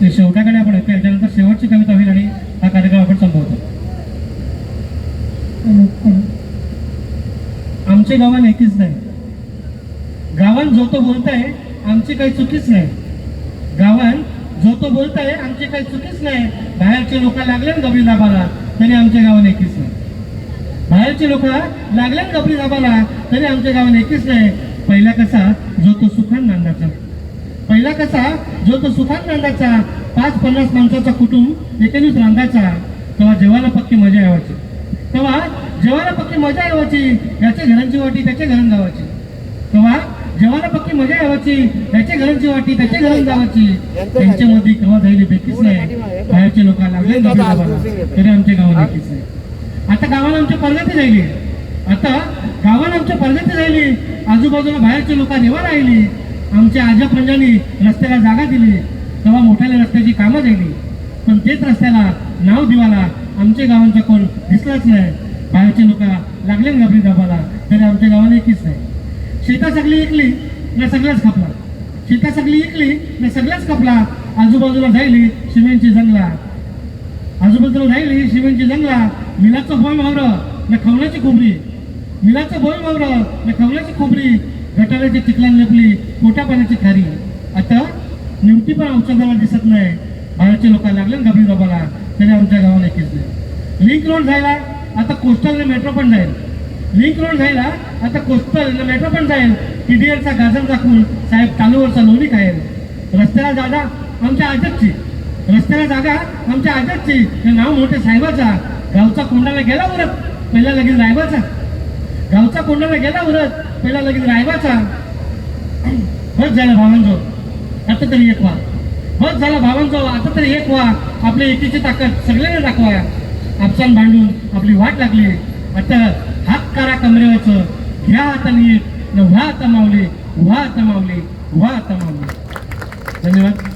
ते शेवटाकडे आपण येतो याच्यानंतर शेवटची कविता होईल आणि हा कार्यक्रम आपण संपवतो. आमचे गावान एकीच नाही. गावान जो तो बोलताय आमची काही चुकीच नाही. गावान जो तो बोलताय आमची काही चुकीच नाही. बाहेरचे लोक लागले ना गबरी दाबाला तरी आमच्या गावान एकीच नाही. बाहेरचे लोक लागले ना गबरी दाबाला तरी आमच्या गावान एकीच नाही. पहिला कसा? जो तो सुखान नांदाचा. पहिला कसा? जो तो सुखान नांदाचा. पाच पन्नास माणसाचा कुटुंब एकेनीच रांगाचा. तेव्हा जेवायला पक्की मजा यावायची तेव्हा जेवायला पक्की मजा यावायची याच्या घरांची वाटी त्याच्या घरात जावायची तेव्हा जेवायला पक्की मजा यावायची त्याच्या घरांची वाटी त्याच्या घरात जावायची त्यांच्यामध्ये केव्हा झाली बेकीच नाही. बाहेरच्या लोकांना लागले तरी आमच्या गावाला बेकीच नाही. आता गावाला आमच्या परगती राहिली आता गावाला आमच्या परगती राहिली आजूबाजूला बाहेरची लोक रेवा राहिली. आमच्या आजा पंजानी रस्त्याला जागा दिली तेव्हा मोठ्याल्या रस्त्याची कामं झाली. पण तेच रस्त्याला नाव दिवाला आमच्या गावांचा कोण दिसलाच नाही. बाहेरचे लोक लागले ना गबरी दाबाला तरी आमच्या गावाला एकीच नाही. शेता सगळी इकली ना सगळ्याच खपला शेता सगळी इकली ना सगळ्याच खपला आजूबाजूला राहिली सिमेंटची जंगला. आजूबाजूला राहिली सिमेंटची जंगला. मिलाचं बोल मावरं ना खवण्याची खोबरी. मिलाचं बोल मावरं ना खोबरी गटाऱ्याची चिखलान लपली पोटा पाण्याची खारी. आता निमती पण औषधाला दिसत नाही. बाहेरचे लोकांना लागले ना गबरी बाबाला. त्याने आमच्या गावाला एकीच नाही लिंक रोड झाला आता कोस्टल मेट्रो पण जाईल. लिंक रोड झाला आता कोस्टल मेट्रो पण जाईल. टीडीएलचा गाजर दाखवून साहेब चालूवरचा लोणी खाईल. रस्त्याला जागा आमच्या आजतची रस्त्याला जागा आमच्या आजतची हे नाव मोठे साहेबाचा. गावचा कोंडाला गेला बरं पहिला लगेच रायबाचा. गावचा कोंडाला गेला उरत. पहिला लगेच रायबाचा बस झालं भावांजो आता तरी एक वा बस झाला भावांजो आता तरी एक वा आपल्या एकीची ताकद सगळ्यांना दाखवा. आपसान भांडून आपली वाट लागली. आता हात करा कमरेवरचं. घ्या आता नीट. न व्हा आता मावली व्हा आता माऊली. व्हा आता मावली धन्यवाद.